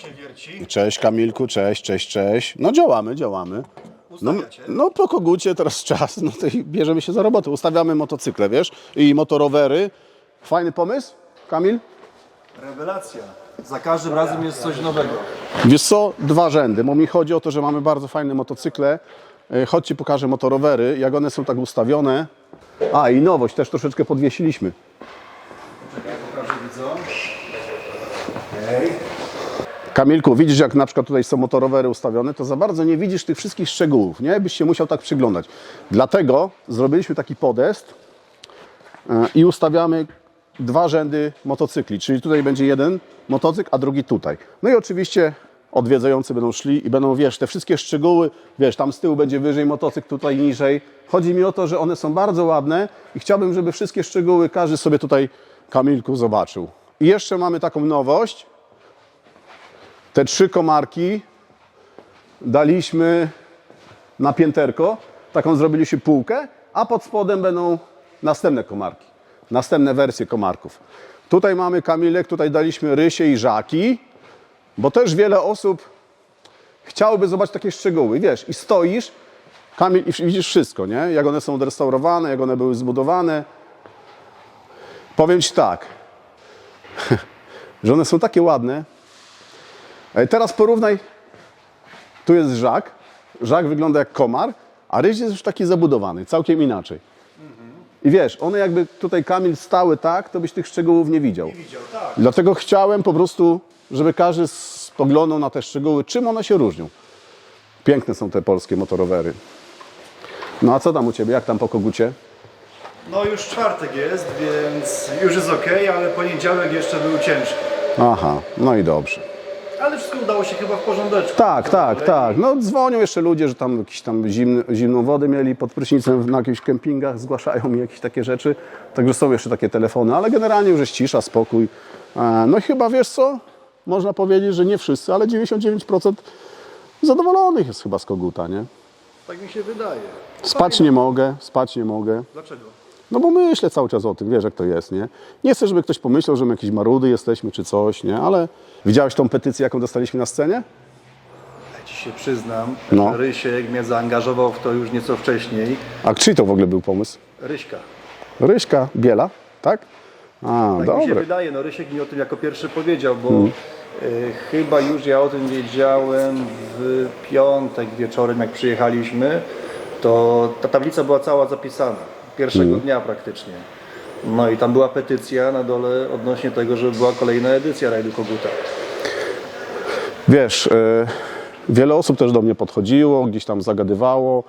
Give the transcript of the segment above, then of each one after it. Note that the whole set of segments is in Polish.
się wierci. Cześć Kamilku, cześć, cześć, cześć. No działamy, działamy. No, Ustawiacie. no po kogucie teraz czas, no to i bierzemy się za robotę. Ustawiamy motocykle, wiesz, i motorowery. Fajny pomysł, Kamil? Rewelacja. Za każdym razem jest coś nowego. Wiesz co, dwa rzędy, bo mi chodzi o to, że mamy bardzo fajne motocykle. E, Chodź ci pokażę motorowery, jak one są tak ustawione. A i nowość też troszeczkę podwiesiliśmy. Pokażę widzom. Kamilku, widzisz jak na przykład tutaj są motorowery ustawione, to za bardzo nie widzisz tych wszystkich szczegółów, nie? Byś się musiał tak przyglądać. Dlatego zrobiliśmy taki podest e, i ustawiamy dwa rzędy motocykli, czyli tutaj będzie jeden motocykl, a drugi tutaj. No i oczywiście odwiedzający będą szli i będą, wiesz, te wszystkie szczegóły, wiesz, tam z tyłu będzie wyżej motocykl, tutaj niżej. Chodzi mi o to, że one są bardzo ładne i chciałbym, żeby wszystkie szczegóły każdy sobie tutaj, Kamilku, zobaczył. I jeszcze mamy taką nowość, te trzy komarki daliśmy na pięterko, taką zrobiliśmy półkę, a pod spodem będą następne komarki, następne wersje komarków. Tutaj mamy Kamilek, tutaj daliśmy rysie i żaki, bo też wiele osób chciałoby zobaczyć takie szczegóły, wiesz, i stoisz, Kamil, i widzisz wszystko, nie? Jak one są odrestaurowane, jak one były zbudowane. Powiem Ci tak, że one są takie ładne, Teraz porównaj. Tu jest żak. Żak wygląda jak komar, a ryś jest już taki zabudowany, całkiem inaczej. I wiesz, one jakby tutaj Kamil stały tak, to byś tych szczegółów nie widział. Widział, tak. Dlatego chciałem po prostu, żeby każdy spoglądał na te szczegóły, czym one się różnią. Piękne są te polskie motorowery. No a co tam u Ciebie? Jak tam po kogucie? No już czwartek jest, więc już jest ok, ale poniedziałek jeszcze był ciężki. Aha, no i dobrze. Ale wszystko udało się chyba w porządeczku. Tak, tak, tak. No dzwonią jeszcze ludzie, że tam jakieś tam zimny, zimną wodę mieli pod prysznicem na jakichś kempingach, zgłaszają mi jakieś takie rzeczy. Także są jeszcze takie telefony, ale generalnie już jest cisza, spokój. E, No i chyba wiesz co? Można powiedzieć, że nie wszyscy, ale 99% zadowolonych jest chyba z koguta, nie? Tak mi się wydaje. Spać nie mogę, spać nie mogę. Dlaczego? No bo myślę cały czas o tym, wiesz jak to jest, nie? Nie chcę, żeby ktoś pomyślał, że my jakieś marudy jesteśmy czy coś, nie? Ale widziałeś tą petycję, jaką dostaliśmy na scenie? Ja ci się przyznam, No. Rysiek mnie zaangażował w to już nieco wcześniej. A czyj to w ogóle był pomysł? Ryśka. Ryśka Biela, tak? A, Tak mi się dobre. wydaje, no Rysiek mi o tym jako pierwszy powiedział, bo y, chyba już ja o tym wiedziałem w piątek wieczorem, jak przyjechaliśmy, to ta tablica była cała zapisana, pierwszego dnia praktycznie. No i tam była petycja na dole odnośnie tego, żeby była kolejna edycja Rajdu Koguta. Wiesz, e, wiele osób też do mnie podchodziło, gdzieś tam zagadywało,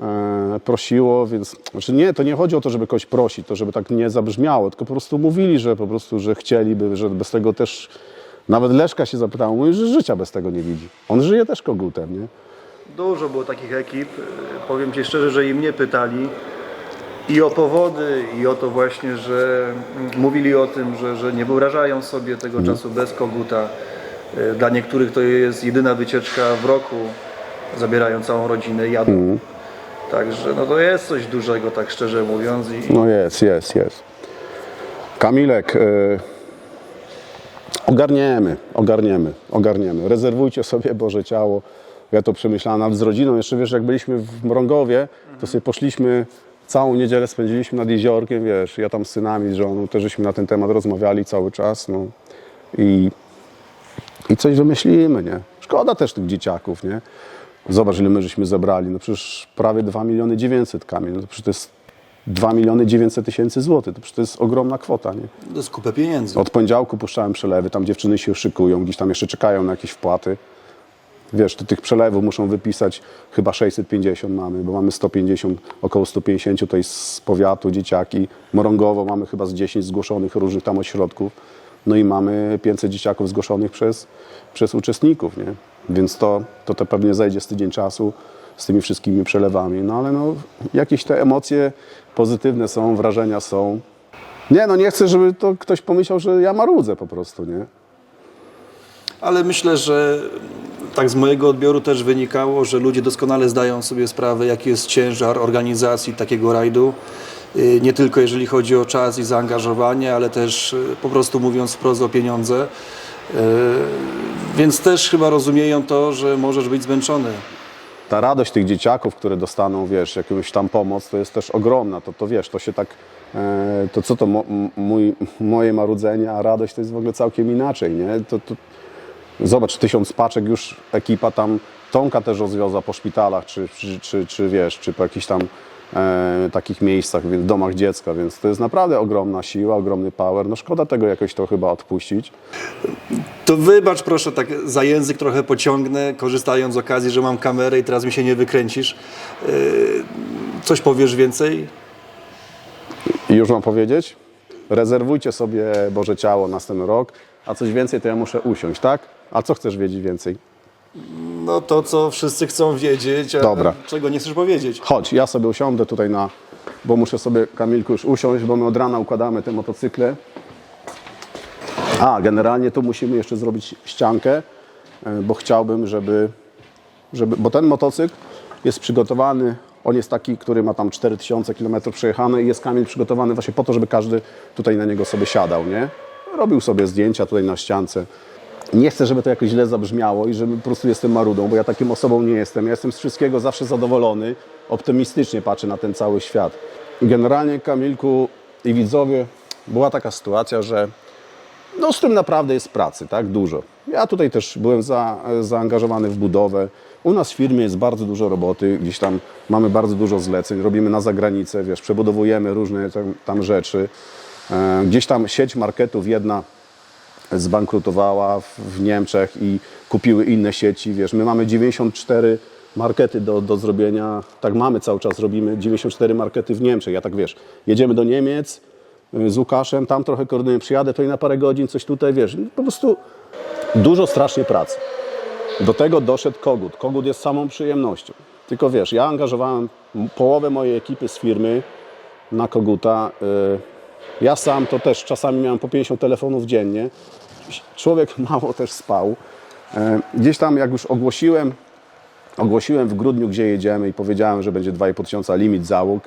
e, prosiło, więc znaczy nie, to nie chodzi o to, żeby kogoś prosić, to żeby tak nie zabrzmiało, tylko po prostu mówili, że po prostu, że chcieliby, że bez tego też, nawet Leszka się zapytał, mówi, że życia bez tego nie widzi. On żyje też kogutem, nie? Dużo było takich ekip, y, powiem Ci szczerze, że i mnie pytali i o powody, i o to właśnie, że mm, mówili o tym, że, że nie wyobrażają sobie tego czasu bez koguta. Y, Dla niektórych to jest jedyna wycieczka w roku, zabierają całą rodzinę, jadą. Także no to jest coś dużego, tak szczerze mówiąc. I, No jest, jest, jest. Kamilek, e, ogarniemy, ogarniemy, ogarniemy. Rezerwujcie sobie Boże Ciało. Ja to przemyślałem nawet z rodziną. Jeszcze wiesz, jak byliśmy w Mrągowie, to sobie poszliśmy, całą niedzielę spędziliśmy nad jeziorkiem, wiesz, ja tam z synami, z żoną, też żeśmy na ten temat rozmawiali cały czas, no. I, i coś wymyślimy, nie? Szkoda też tych dzieciaków, nie? Zobacz, ile my żeśmy zebrali. No przecież prawie 2 miliony 900 kamień. No to przecież to jest 2 miliony 900 tysięcy złotych. To przecież to jest ogromna kwota, nie? to jest kupę pieniędzy. Od poniedziałku puszczałem przelewy, tam dziewczyny się szykują, gdzieś tam jeszcze czekają na jakieś wpłaty. Wiesz, to tych przelewów muszą wypisać chyba 650 mamy, bo mamy 150, około 150 to jest z powiatu, dzieciaki. Morągowo mamy chyba z 10 zgłoszonych różnych tam ośrodków. No i mamy 500 dzieciaków zgłoszonych przez, przez uczestników, nie? Więc to, to, to pewnie zajdzie z tydzień czasu z tymi wszystkimi przelewami. No ale no, jakieś te emocje pozytywne są, wrażenia są. Nie, no nie chcę, żeby to ktoś pomyślał, że ja marudzę po prostu, nie? Ale myślę, że tak z mojego odbioru też wynikało, że ludzie doskonale zdają sobie sprawę, jaki jest ciężar organizacji takiego rajdu. y, nie tylko jeżeli chodzi o czas i zaangażowanie, ale też y, po prostu mówiąc wprost o pieniądze. Y, Więc też chyba rozumieją to, że możesz być zmęczony. ta radość tych dzieciaków, które dostaną, wiesz, jakąś tam pomoc, to jest też ogromna. To, to wiesz, to się tak, e, to co to mo, mój, moje marudzenie, a radość to jest w ogóle całkiem inaczej, nie? To, to, zobacz, tysiąc paczek już ekipa tam, Tomka też rozwiozła po szpitalach, czy, czy, czy, czy wiesz, czy po jakichś tam e, takich miejscach, więc domach dziecka, więc to jest naprawdę ogromna siła, ogromny power. No szkoda tego jakoś to chyba odpuścić. To wybacz proszę, tak za język trochę pociągnę, korzystając z okazji, że mam kamerę i teraz mi się nie wykręcisz. Yy, Coś powiesz więcej? Już mam powiedzieć? Rezerwujcie sobie Boże Ciało na następny rok, a coś więcej to ja muszę usiąść, tak? A co chcesz wiedzieć więcej? No to, co wszyscy chcą wiedzieć, a Dobra. czego nie chcesz powiedzieć. Chodź, ja sobie usiądę tutaj na, bo muszę sobie Kamilku już usiąść, bo my od rana układamy te motocykle. A, generalnie tu musimy jeszcze zrobić ściankę, e, bo chciałbym, żeby, żeby bo ten motocykl jest przygotowany, on jest taki, który ma tam 4000 km przejechane i jest Kamil przygotowany właśnie po to, żeby każdy tutaj na niego sobie siadał, nie? Robił sobie zdjęcia tutaj na ściance. Nie chcę, żeby to jakoś źle zabrzmiało i żeby po prostu jestem marudą, bo ja takim osobą nie jestem. Ja jestem z wszystkiego zawsze zadowolony, optymistycznie patrzę na ten cały świat. Generalnie Kamilku i widzowie, była taka sytuacja, że no z tym naprawdę jest pracy, tak? Dużo. Ja tutaj też byłem za, zaangażowany w budowę. U nas w firmie jest bardzo dużo roboty, gdzieś tam mamy bardzo dużo zleceń, robimy na zagranicę, wiesz, przebudowujemy różne tam, tam rzeczy. E, gdzieś tam sieć marketów jedna zbankrutowała w, Niemczech i kupiły inne sieci, wiesz, my mamy 94 markety do, do zrobienia, tak mamy cały czas, robimy 94 markety w Niemczech, ja tak wiesz, jedziemy do Niemiec, y, z Łukaszem, tam trochę koordynuję, przyjadę tutaj na parę godzin, coś tutaj, wiesz, po prostu dużo strasznie pracy. Do tego doszedł Kogut. Kogut jest samą przyjemnością. Tylko wiesz, ja angażowałem połowę mojej ekipy z firmy na Koguta. Y, Ja sam to też czasami miałem po 50 telefonów dziennie. Człowiek mało też spał. Y, Gdzieś tam jak już ogłosiłem, ogłosiłem w grudniu, gdzie jedziemy i powiedziałem, że będzie 2,5 tysiąca limit załóg.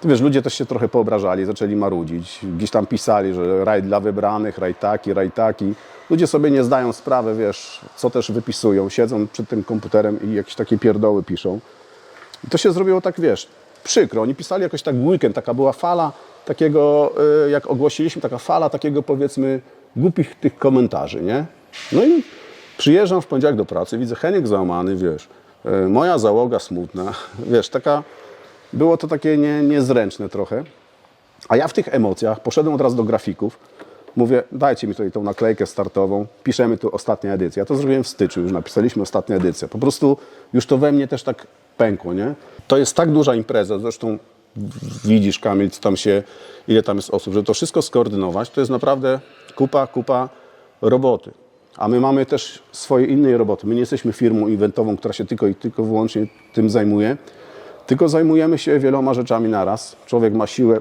To wiesz, ludzie też się trochę poobrażali, zaczęli marudzić. Gdzieś tam pisali, że raj dla wybranych, raj taki, raj taki. Ludzie sobie nie zdają sprawy, wiesz, co też wypisują. Siedzą przed tym komputerem i jakieś takie pierdoły piszą. I to się zrobiło tak, wiesz, przykro. Oni pisali jakoś tak w weekend, taka była fala takiego, y, jak ogłosiliśmy, taka fala takiego powiedzmy głupich tych komentarzy, nie? No i przyjeżdżam w poniedziałek do pracy, widzę Heniek załamany, wiesz, y, moja załoga smutna, wiesz, taka, było to takie nie, niezręczne trochę. A ja w tych emocjach poszedłem od razu do grafików. Mówię, dajcie mi tutaj tą naklejkę startową, piszemy tu ostatnia edycja. Ja to zrobiłem w styczniu, już napisaliśmy ostatnia edycja. Po prostu już to we mnie też tak pękło, nie? To jest tak duża impreza, zresztą widzisz Kamil, co tam się, ile tam jest osób, że to wszystko skoordynować, to jest naprawdę kupa, kupa roboty. A my mamy też swoje inne roboty. My nie jesteśmy firmą eventową, która się tylko i tylko wyłącznie tym zajmuje, tylko zajmujemy się wieloma rzeczami naraz. Człowiek ma siłę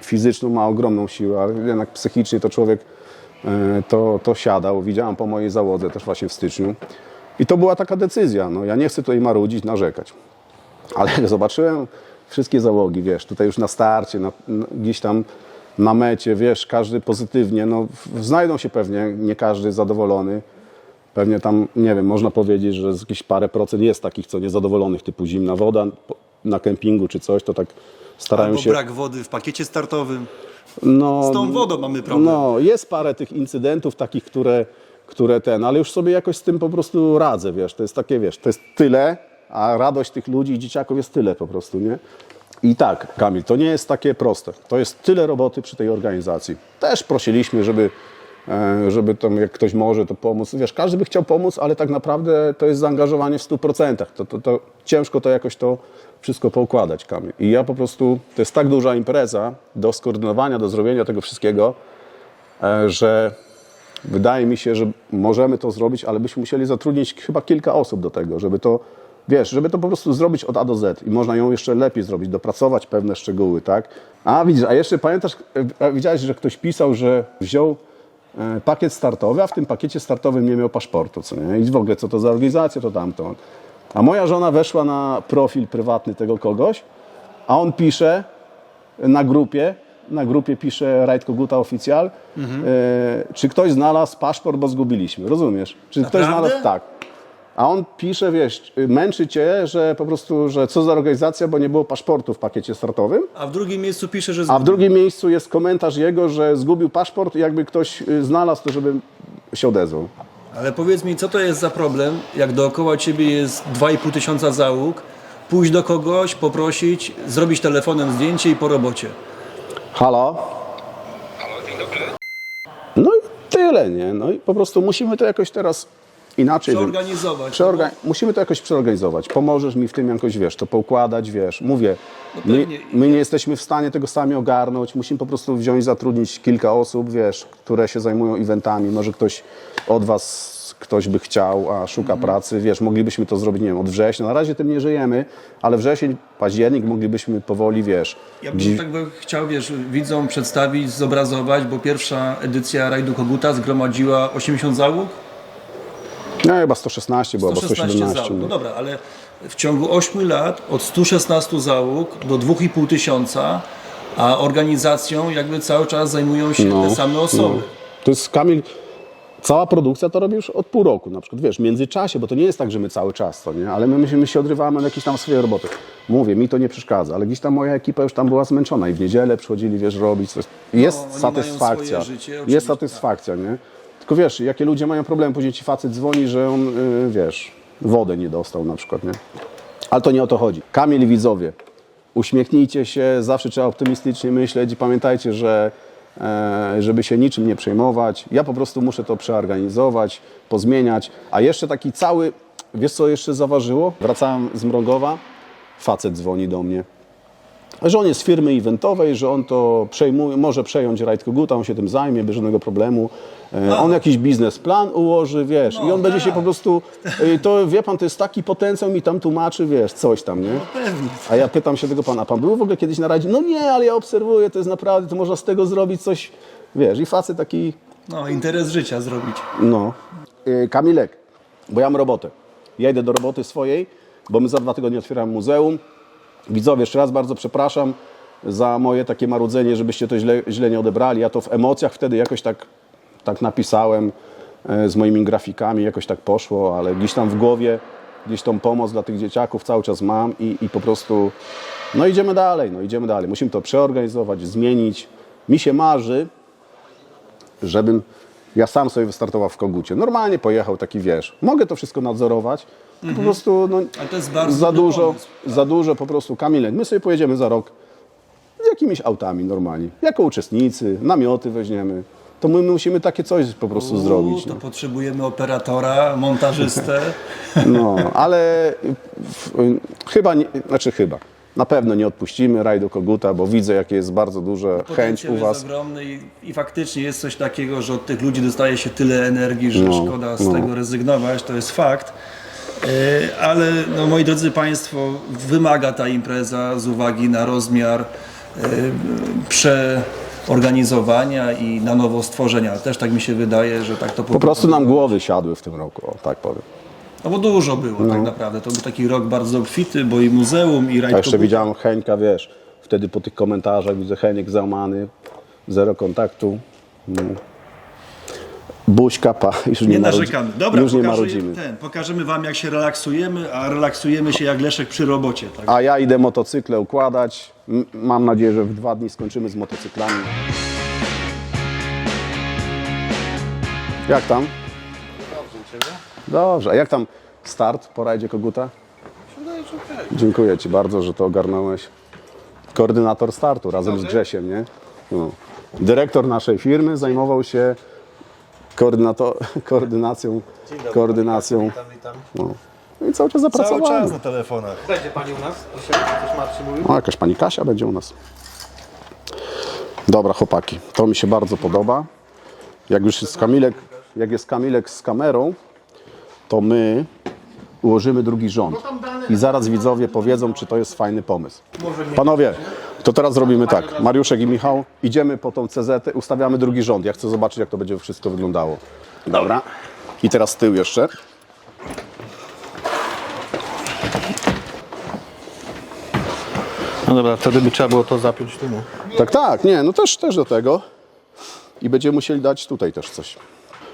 fizyczną, ma ogromną siłę, ale jednak psychicznie to człowiek e, to, to siadał. Widziałem po mojej załodze też właśnie w styczniu. I to była taka decyzja. No, ja nie chcę tutaj marudzić, narzekać. Ale jak zobaczyłem wszystkie załogi, wiesz, tutaj już na starcie, na, gdzieś tam na mecie, wiesz, każdy pozytywnie, no znajdą się pewnie, nie każdy zadowolony. Pewnie tam, nie wiem, można powiedzieć, że jakieś parę procent jest takich, co niezadowolonych, typu zimna woda na kempingu czy coś, to tak starają Albo się... brak wody w pakiecie startowym. No, Z tą wodą mamy problem. No, jest parę tych incydentów takich, które, które ten, ale już sobie jakoś z tym po prostu radzę, wiesz, to jest takie, wiesz, to jest tyle, a radość tych ludzi i dzieciaków jest tyle po prostu, nie? I tak, Kamil, to nie jest takie proste. To jest tyle roboty przy tej organizacji. Też prosiliśmy, żeby, e, żeby tam, jak ktoś może, to pomóc. Wiesz, każdy by chciał pomóc, ale tak naprawdę to jest zaangażowanie w 100%. To, to, to ciężko to jakoś to wszystko poukładać, Kamil. I ja po prostu, to jest tak duża impreza do skoordynowania, do zrobienia tego wszystkiego, e, że wydaje mi się, że możemy to zrobić, ale byśmy musieli zatrudnić chyba kilka osób do tego, żeby to, wiesz, żeby to po prostu zrobić od A do Z i można ją jeszcze lepiej zrobić, dopracować pewne szczegóły, tak? A widzisz, a jeszcze pamiętasz, e, widziałeś, że ktoś pisał, że wziął e, pakiet startowy, a w tym pakiecie startowym nie miał paszportu, co nie? I w ogóle co to za organizacja, to tamto. A moja żona weszła na profil prywatny tego kogoś, a on pisze, na grupie, na grupie pisze Rajd Koguta Oficjal, e, czy ktoś znalazł paszport, bo zgubiliśmy, rozumiesz? Czy ktoś Naprawdę? znalazł, tak. A on pisze, wiesz, męczy cię, że po prostu, że co za organizacja, bo nie było paszportu w pakiecie startowym. A w drugim miejscu pisze, że A w drugim miejscu jest komentarz jego, że zgubił paszport i jakby ktoś y, znalazł, to żeby się odezwał. Ale powiedz mi, co to jest za problem, jak dookoła ciebie jest 2,5 tysiąca załóg, pójść do kogoś, poprosić, zrobić telefonem zdjęcie i po robocie. Halo? No i tyle, nie? No i po prostu musimy to jakoś teraz inaczej... Przeorganizować. Przeorga... Musimy to jakoś przeorganizować. Pomożesz mi w tym jakoś, wiesz, to poukładać, wiesz. Mówię, my, pewnie. my nie jesteśmy w stanie tego sami ogarnąć. Musimy po prostu wziąć, zatrudnić kilka osób, wiesz, które się zajmują eventami. Może ktoś od was, ktoś by chciał, a szuka Mhm. pracy. Wiesz, moglibyśmy to zrobić, nie wiem, od września. Na razie tym nie żyjemy, ale wrzesień, październik moglibyśmy powoli, wiesz... Ja bym tak by chciał, wiesz, widzom przedstawić, zobrazować, bo pierwsza edycja Rajdu Koguta zgromadziła 80 załóg, Nie, chyba 116 było, albo 116 117. załóg. No No. dobra, ale w ciągu 8 lat od 116 załóg do 2,5 tysiąca, a organizacją jakby cały czas zajmują się te same osoby. No. To jest Kamil, cała produkcja to robi już od pół roku na przykład, wiesz, w międzyczasie, bo to nie jest tak, że my cały czas to, nie? Ale my, my, się, my się odrywamy na jakieś tam swoje roboty. Mówię, mi to nie przeszkadza, ale gdzieś tam moja ekipa już tam była zmęczona i w niedzielę przychodzili, wiesz, robić coś. Jest No, satysfakcja, życie, jest satysfakcja, nie? Tylko wiesz, jakie ludzie mają problemy, później ci facet dzwoni, że on, y, wiesz, wodę nie dostał na przykład, nie? Ale to nie o to chodzi. Kamil widzowie, uśmiechnijcie się, zawsze trzeba optymistycznie myśleć i pamiętajcie, że e, żeby się niczym nie przejmować. Ja po prostu muszę to przeorganizować, pozmieniać. A jeszcze taki cały, wiesz co jeszcze zaważyło? Wracałem z Mrągowa, facet dzwoni do mnie że on jest z firmy eventowej, że on to przejmuje, może przejąć Rajd Koguta, on się tym zajmie, bez żadnego problemu. E, On jakiś biznesplan ułoży, wiesz, i on będzie się po prostu, e, to wie pan, to jest taki potencjał, mi tam tłumaczy, wiesz, coś tam, nie? Pewnie. A ja pytam się tego pana, pan był w ogóle kiedyś na Radzie? No nie, ale ja obserwuję, to jest naprawdę, to można z tego zrobić coś, wiesz, i facet taki, No, interes życia zrobić. no. Y, Kamilek, bo ja mam robotę. Ja idę do roboty swojej, bo my za dwa tygodnie otwieramy muzeum. Widzowie, jeszcze raz bardzo przepraszam za moje takie marudzenie, żebyście to źle, źle nie odebrali. Ja to w emocjach wtedy jakoś tak, tak napisałem e, z moimi grafikami, jakoś tak poszło, ale gdzieś tam w głowie, gdzieś tą pomoc dla tych dzieciaków cały czas mam i, i po prostu, no idziemy dalej, no idziemy dalej. Musimy to przeorganizować, zmienić. Mi się marzy, żebym ja sam sobie wystartował w kogucie. Normalnie pojechał taki, wiesz, mogę to wszystko nadzorować, po prostu no, Ale to jest bardzo za dużo, pomysł. za dużo po prostu. Kamilek, my sobie pojedziemy za rok z jakimiś autami normalnie, jako uczestnicy, namioty weźmiemy. To my musimy takie coś po prostu zrobić. U, to No. potrzebujemy operatora, montażystę. no, ale w, y, chyba, nie, znaczy chyba, na pewno nie odpuścimy rajdu Koguta, bo widzę, jakie jest bardzo duża chęć Potencjał u jest Was. ogromny i, i faktycznie jest coś takiego, że od tych ludzi dostaje się tyle energii, że No, szkoda z no. tego rezygnować, to jest fakt. E, Ale no, moi drodzy Państwo, wymaga ta impreza z uwagi na rozmiar e, przeorganizowania i na nowo stworzenia. Też tak mi się wydaje, że tak to Po prostu nam głowy siadły w tym roku, o, tak powiem. No bo dużo było tak naprawdę. To był taki rok bardzo obfity, bo i muzeum, i A rajd jeszcze Koguta. widziałem Heńka, wiesz, wtedy po tych komentarzach widzę Heniek załamany, zero kontaktu. No. Buźka, pa, już nie, Nie marudzi- narzekamy. Dobra, już nie pokażę- marudzimy. Ten, pokażemy Wam, jak się relaksujemy, a relaksujemy się jak Leszek przy robocie. Tak? A ja idę motocykle układać. M- Mam nadzieję, że w dwa dni skończymy z motocyklami. Jak tam? Dobrze. A jak tam start po rajdzie Koguta? Dziękuję Ci bardzo, że to ogarnąłeś. Koordynator startu razem z Grzesiem, nie? No. Dyrektor naszej firmy zajmował się koordynato- koordynacją. koordynacją. Witam, witam. No. No I cały czas Cały zapracowałem. czas na telefonach. Będzie Pani u nas dzisiaj? Coś Marcin mówił? O, jakaś pani Kasia będzie u nas. Dobra, chłopaki, to mi się bardzo podoba. Jak już jest Kamilek, jak jest Kamilek z kamerą, to my ułożymy drugi rząd. I zaraz widzowie powiedzą, czy to jest fajny pomysł. Panowie, to teraz robimy tak. Mariuszek i Michał, idziemy po tą CZ, ustawiamy drugi rząd. Ja chcę zobaczyć, jak to będzie wszystko wyglądało. Dobra. I teraz tył jeszcze. No dobra, wtedy by trzeba było to zapiąć tu. no. Tak, tak, nie, no też, też do tego. I będziemy musieli dać tutaj też coś.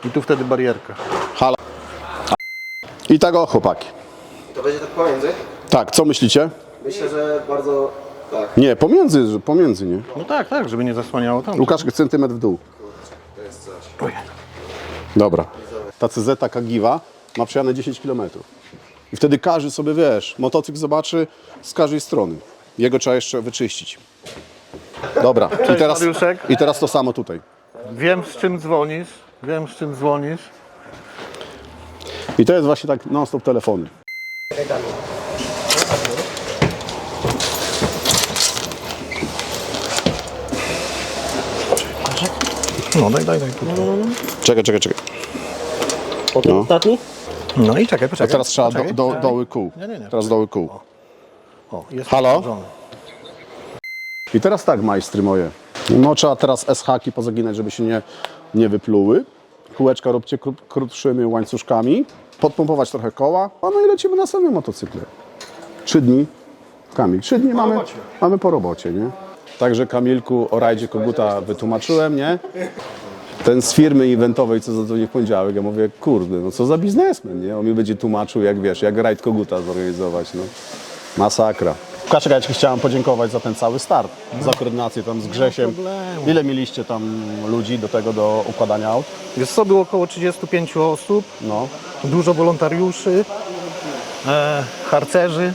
I tu wtedy barierka. Hala. I tak o, chłopaki. To będzie tak pomiędzy? Tak, co myślicie? Myślę, że bardzo tak. Nie, pomiędzy, że pomiędzy, nie? No tak, tak, żeby nie zasłaniało tam. Łukasz, centymetr w dół. Dobra. Ta CZ Kagiwa ma przejane 10 km. I wtedy każdy sobie, wiesz, motocykl zobaczy z każdej strony. Jego trzeba jeszcze wyczyścić. Dobra. I teraz, Mariuszek. I teraz to samo tutaj. Wiem z czym dzwonisz, wiem z czym dzwonisz. I to jest właśnie tak non-stop telefony. No daj, daj, daj. Czekaj, czekaj, czekaj. Potem No. ostatni? No i czekaj, A poczekaj. teraz trzeba do, Poczekaj. do, doły kół. Nie, nie, nie. Teraz doły kół. O, jest Halo? I teraz tak, majstry moje. No trzeba teraz SH-ki pozaginać, żeby się nie, nie wypluły. Kółeczka róbcie kró- krótszymi łańcuszkami. Podpompować trochę koła. A no i lecimy na samym motocykle. Trzy dni. Kamil, trzy dni mamy, mamy po robocie, nie? Także Kamilku o rajdzie Koguta wytłumaczyłem, nie? Ten z firmy eventowej, co zadzwonił w poniedziałek, ja mówię, kurde, no co za biznesmen, nie? On mi będzie tłumaczył, jak wiesz, jak rajd Koguta zorganizować, no. Masakra. Ci chciałem podziękować za ten cały start, za koordynację tam z Grzesiem. Ile mieliście tam ludzi do tego, do układania aut? Jest co, było około 35 osób, No, dużo wolontariuszy, e, harcerzy.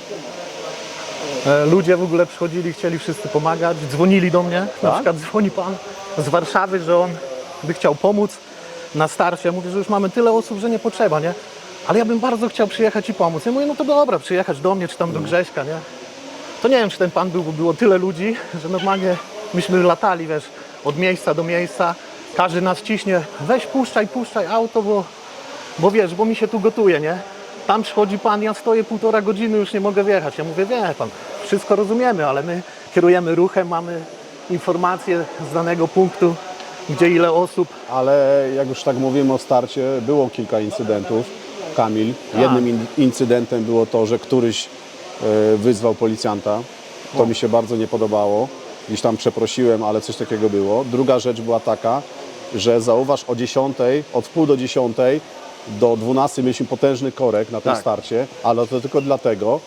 E, ludzie w ogóle przychodzili, chcieli wszyscy pomagać, dzwonili do mnie. Na Tak? przykład dzwoni pan z Warszawy, że on by chciał pomóc na starcie. Ja mówię, że już mamy tyle osób, że nie potrzeba, nie? Ale ja bym bardzo chciał przyjechać i pomóc. Ja mówię, no to dobra, przyjechać do mnie czy tam do Grześka, nie? To nie wiem, czy ten pan był, bo było tyle ludzi, że normalnie myśmy latali, wiesz, od miejsca do miejsca. Każdy nas ciśnie, weź puszczaj, puszczaj auto, bo, bo wiesz, bo mi się tu gotuje, nie? Tam przychodzi pan, ja stoję półtora godziny, już nie mogę wjechać. Ja mówię, wie pan, wszystko rozumiemy, ale my kierujemy ruchem, mamy informacje z danego punktu, gdzie ile osób. ale jak już tak mówimy o starcie, było kilka incydentów. Kamil, jednym in- incydentem było to, że któryś wyzwał policjanta. To mi się bardzo nie podobało. Gdzieś tam przeprosiłem, ale coś takiego było. Druga rzecz była taka, że zauważ o 10, od pół do 10 do 12 mieliśmy potężny korek na tym Tak. starcie, ale to tylko dlatego,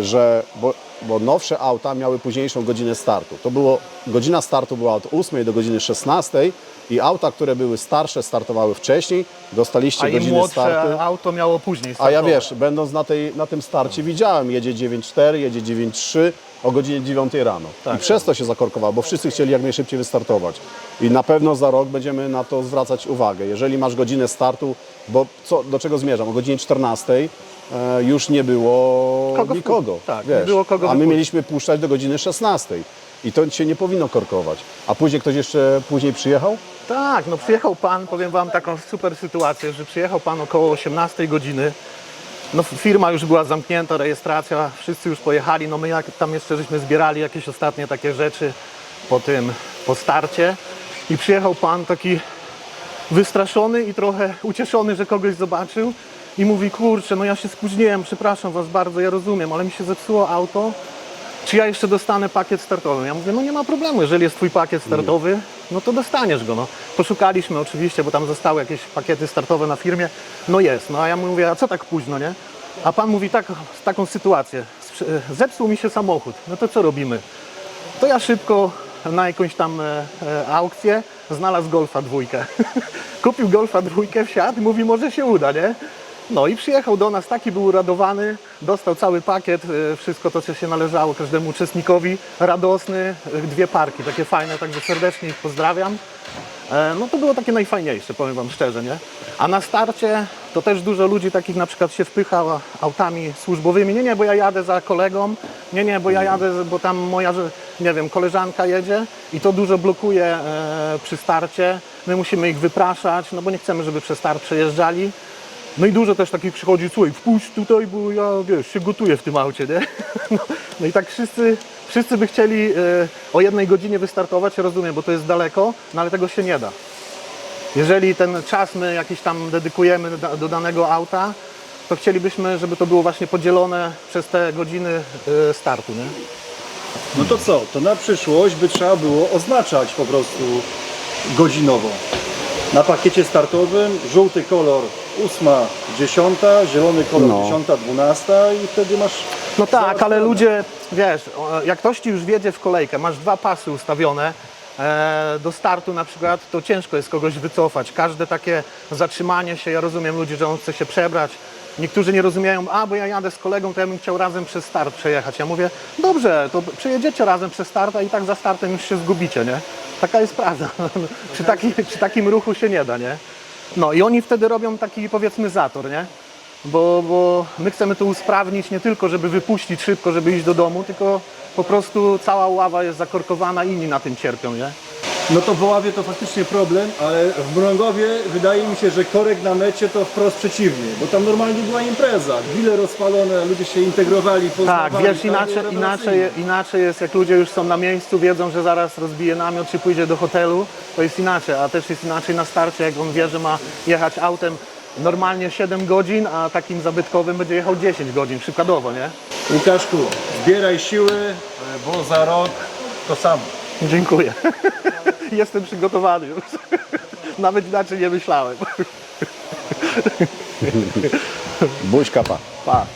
że bo, bo nowsze auta miały późniejszą godzinę startu. To było, godzina startu była od 8 do godziny 16 i auta, które były starsze, startowały wcześniej, dostaliście A im godziny młodsze startu. auto miało później A ja startować. wiesz, będąc na, tej, na tym starcie widziałem, jedzie 9.4, jedzie 9.3 o godzinie 9 rano. I przez to się zakorkowało, bo wszyscy chcieli jak najszybciej wystartować. I na pewno za rok będziemy na to zwracać uwagę. Jeżeli masz godzinę startu, bo co, do czego zmierzam? O godzinie 14 e, już nie było Kogo nikogo. tak, nie było kogo A my wypuścić. mieliśmy puszczać do godziny 16. I to się nie powinno korkować. A później ktoś jeszcze później przyjechał? Tak, no przyjechał pan, powiem wam taką super sytuację, że przyjechał pan około 18 godziny. No firma już była zamknięta, rejestracja, wszyscy już pojechali. No my jak tam jeszcze żeśmy zbierali jakieś ostatnie takie rzeczy po tym, po starcie. I przyjechał pan taki wystraszony i trochę ucieszony, że kogoś zobaczył. I mówi, kurczę, no ja się spóźniłem, przepraszam was bardzo, ja rozumiem, ale mi się zepsuło auto. Czy ja jeszcze dostanę pakiet startowy? Ja mówię, no nie ma problemu, jeżeli jest twój pakiet startowy, no to dostaniesz go. No. Poszukaliśmy oczywiście, bo tam zostały jakieś pakiety startowe na firmie. No jest, no a ja mówię, a co tak późno, nie? A pan mówi tak, taką sytuację, zepsuł mi się samochód, no to co robimy? To ja szybko na jakąś tam e, e, aukcję znalazł Golfa dwójkę. Kupił Golfa dwójkę, wsiadł i mówi, może się uda, nie? No i przyjechał do nas, taki był uradowany, dostał cały pakiet, e, wszystko to, co się należało każdemu uczestnikowi, radosny, e, dwie parki, takie fajne, także serdecznie ich pozdrawiam. E, No to było takie najfajniejsze, powiem Wam szczerze, nie? A na starcie to też dużo ludzi takich na przykład się wpycha autami służbowymi. Nie, nie, bo ja jadę za kolegą. Nie, nie, bo ja jadę, bo tam moja, nie wiem, koleżanka jedzie i to dużo blokuje e, przy starcie. My musimy ich wypraszać, no bo nie chcemy, żeby przez start przejeżdżali. No i dużo też takich przychodzi, słuchaj, wpuść tutaj, bo ja, wiesz, się gotuję w tym aucie, nie? No, no i tak wszyscy, wszyscy by chcieli e, o jednej godzinie wystartować, rozumiem, bo to jest daleko, no ale tego się nie da. Jeżeli ten czas my jakiś tam dedykujemy do, do danego auta, to chcielibyśmy, żeby to było właśnie podzielone przez te godziny e, startu, nie? No to co? To na przyszłość by trzeba było oznaczać po prostu godzinowo. Na pakiecie startowym żółty kolor 8, 10, zielony kolor No. 10, 12 i wtedy masz... No tak, ale ludzie, wiesz, o, jak ktoś ci już wiedzie w kolejkę, masz dwa pasy ustawione e, do startu na przykład, to ciężko jest kogoś wycofać. Każde takie zatrzymanie się, ja rozumiem ludzi, że on chce się przebrać. Niektórzy nie rozumieją, a bo ja jadę z kolegą, to ja bym chciał razem przez start przejechać. Ja mówię, dobrze, to przejedziecie razem przez start, a i tak za startem już się zgubicie, nie? Taka jest prawda. przy, taki, przy takim ruchu się nie da, nie? No i oni wtedy robią taki powiedzmy zator, nie? bo, bo my chcemy to usprawnić nie tylko, żeby wypuścić szybko, żeby iść do domu, tylko po prostu cała ława jest zakorkowana, inni na tym cierpią, nie? No to w Woławie to faktycznie problem, ale w Mrągowie wydaje mi się, że korek na mecie to wprost przeciwnie, bo tam normalnie była impreza, grille rozpalone, ludzie się integrowali, Tak, wiesz, inaczej, inaczej, inaczej jest, jak ludzie już są na miejscu, wiedzą, że zaraz rozbije namiot, czy pójdzie do hotelu, to jest inaczej, a też jest inaczej na starcie, jak on wie, że ma jechać autem normalnie 7 godzin, a takim zabytkowym będzie jechał 10 godzin, przykładowo, nie? Łukaszku, zbieraj siły, bo za rok to samo. Dziękuję. Jestem przygotowany już. Nawet inaczej nie myślałem. Buźka pa. Pa.